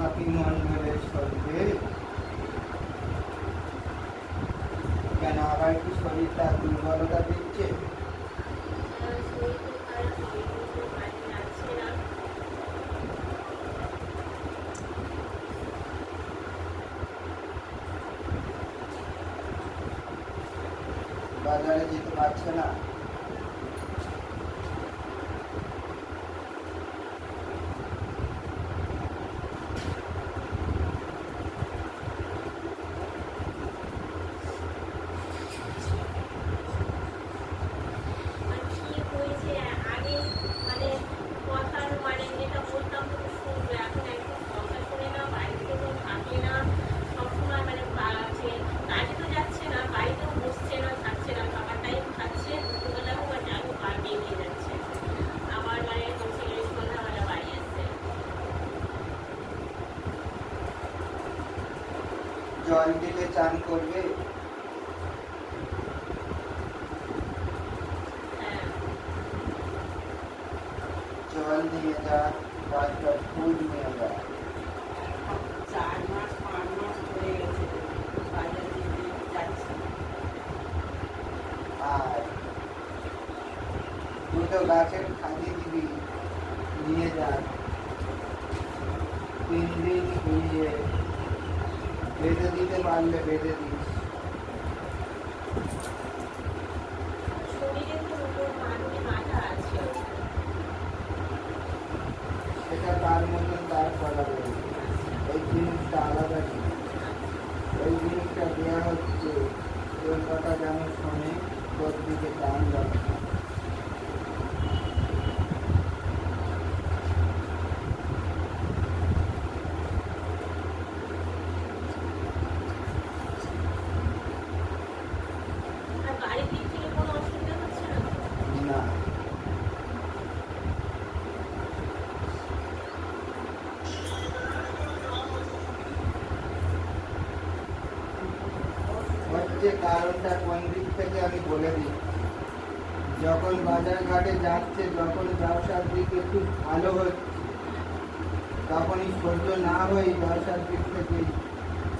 বাকি মন্ডলের শরীরে কেন আবার কি শরীরটা দুর্বলতা দিচ্ছে বাজারে যেতে পারছে না। জল দিলে চান করবে হ্যাঁ জল নিয়ে যা পাঁচটা ফুল নিয়ে যা চার মাস পাঁচ মাস হয়ে গেছে বাজারে যেতে যাচ্ছি আর দুটো গাছের খালি দিবি নিয়ে যা তিন দিন ঘুরিয়ে বেঁধে দিতে পারলে বেঁধে দিস। সেটা তার মতন তার করা এই জিনিসটা আলাদা জিনিস। এই জিনিসটা দেওয়া হচ্ছে তোর কথা যেন শোনে তোর দিকে টান যাবে না। আর বাড়ির দিক থেকে কোনো অসুবিধা হচ্ছে না না হচ্ছে কারণটা কোন দিক থেকে আমি বলে দিই। যখন বাজার ঘাটে যাচ্ছে, যখন ব্যবসার দিক একটু ভালো হচ্ছে তখনই সহ্য না হয়ে ব্যবসার দিক থেকে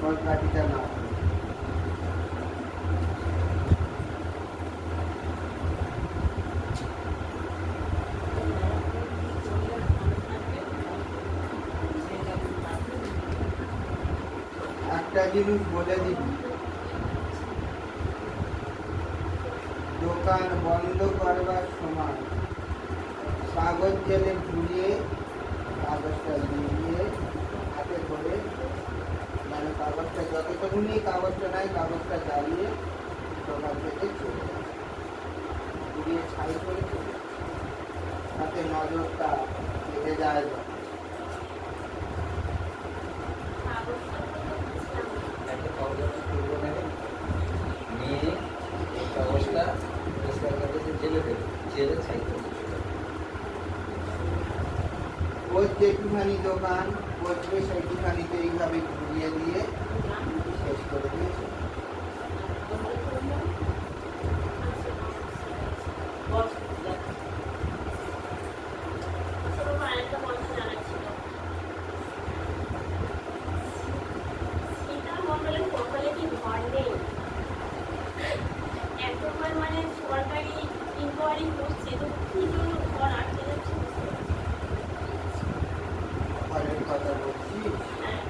সরকারিটা না একটা জিনিস বলে দিবি দোকান বন্ধ করবার সময় কাগজ জেলে ঘুরিয়ে কাগজটা দিয়ে হাতে করে মানে কাগজটা যতটুকুনি কাগজটা নাই, কাগজটা জ্বালিয়ে দোকান থেকে চলে ঘুরিয়ে ছাই করে চলে। তাতে নজরটা কেটে যায় না। একটা কাগজ তুলবে নেবে নিয়ে এই কাগজটা পরিষ্কার কাগজে ছাই করে দেবে। ওর যেটুখানি দোকান বসবে সেইটুখানিতে এইভাবে ঘুরিয়ে দিয়ে শেষ করে দিয়েছে মানে সরকারি ইনকোয়ারি করছে তো কী জন্য ঘর আটকে যাচ্ছে কথা বলছি। হ্যাঁ,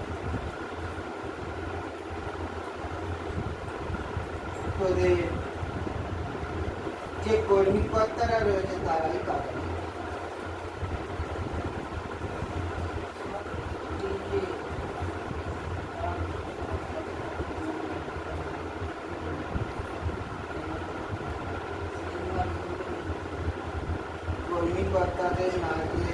যে কর্মী কর্তারা রয়েছে তারাই কাজ ਵਰਤਾਂ ਦੇ ਨਾਲ ਹੀ